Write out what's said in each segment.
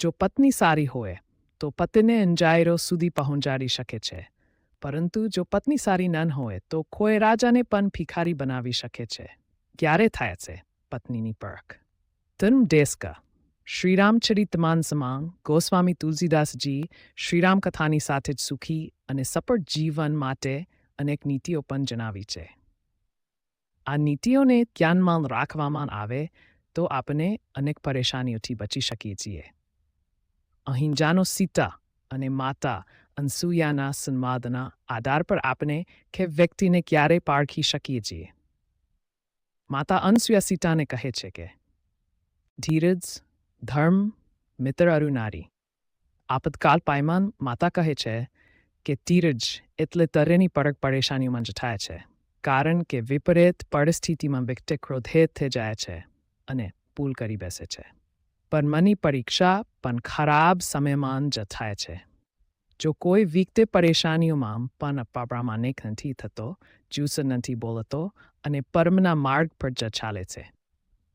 જો પત્ની સારી હોય, તો પતિને અંજાયરો સુધી પહોંચાડી શકે છે. પરંતુ જો પત્ની સારી ન હોય, તો કોઈ રાજાને પણ ભિખારી બનાવી શકે છે. ક્યારે થાય છે પત્નીની પરખ? ધર્મ ડેસ્કા શ્રીરામચરિતમાનસમાં ગોસ્વામી તુલસીદાસજી શ્રીરામ કથાની સાથે જ સુખી અને સફળ જીવન માટે અનેક નીતિઓ પણ જણાવી છે. આ નીતિઓને ધ્યાનમાં રાખવામાં આવે તો આપણે અનેક પરેશાનીઓથી બચી શકીએ છીએ. અહીં જાનો સીતા અને માતા અનસુયાના સંવાદના આધાર પર આપણે કે વ્યક્તિને ક્યારે પારખી શકીએ છીએ. માતા અનસુયા સીતાને કહે છે કે, ધીરજ, ધર્મ, મિત્ર અરુનારી આપતકાલ પાયમાન માતા કહે છે કે, ધીરજ એટલે તરેની પડક પરેશાનીઓમાં જઠાય છે, કારણ કે વિપરીત પરિસ્થિતિમાં વ્યક્તિ ક્રોધિત થઈ જાય છે અને ભૂલ કરી બેસે છે. પણ મની પરીક્ષા પણ ખરાબ સમયમાં જ થાય છે. જો કોઈ વ્યક્તિ પરેશાનીઓમાં પણ પ્રામાણિક નથી થતો, જ્યુસ નથી બોલતો અને પરમના માર્ગ પર જ ચાલે છે,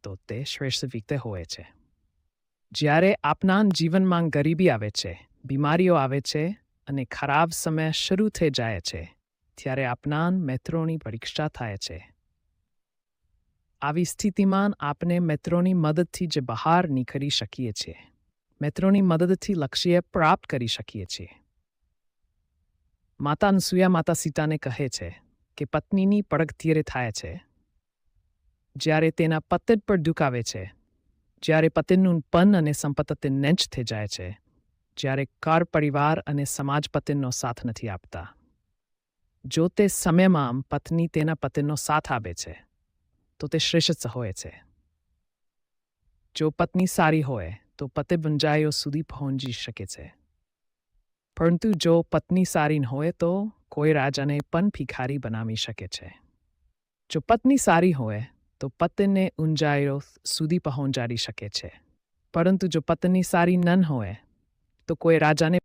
તો તે શ્રેષ્ઠ વ્યક્તિ હોય છે. જ્યારે આપના જીવનમાં ગરીબી આવે છે, બીમારીઓ આવે છે અને ખરાબ સમય શરૂ થઈ જાય છે, ત્યારે આપના મિત્રોની પરીક્ષા થાય છે. આવી સ્થિતિમાં આપણે મિત્રોની મદદથી જે બહાર નીકળી શકીએ છીએ. મિત્રોની મદદથી લક્ષ્ય પ્રાપ્ત કરી શકીએ છીએ. માતા અનસુયા માતા સીતાને કહે છે કે પત્નીની પડક ત્યારે થાય છે. જ્યારે તેના પતિ પર દુઃખ આવે છે, જ્યારે પતિનું પન અને સંપત્તિ નેંચ થઈ જાય છે, જ્યારે કાર પરિવાર અને સમાજ પતિનો સાથ નથી આપતા. જો તે સમયમાં પત્ની તેના પતિનો સાથ આપે છે તો તે શ્રેષ્ઠ હોય છે. જો પત્ની સારી હોય, તો પતિ બંજાઈઓ સુધી પહોંચી શકે છે. પરંતુ જો પત્ની સારી ન હોય, તો કોઈ રાજાને પણ ભિખારી બનાવી શકે છે. જો પત્ની સારી હોય, તો પતિને ઊંચાઈઓ સુધી પહોંચાડી શકે છે. પરંતુ જો પત્ની સારી ન હોય, તો કોઈ રાજાને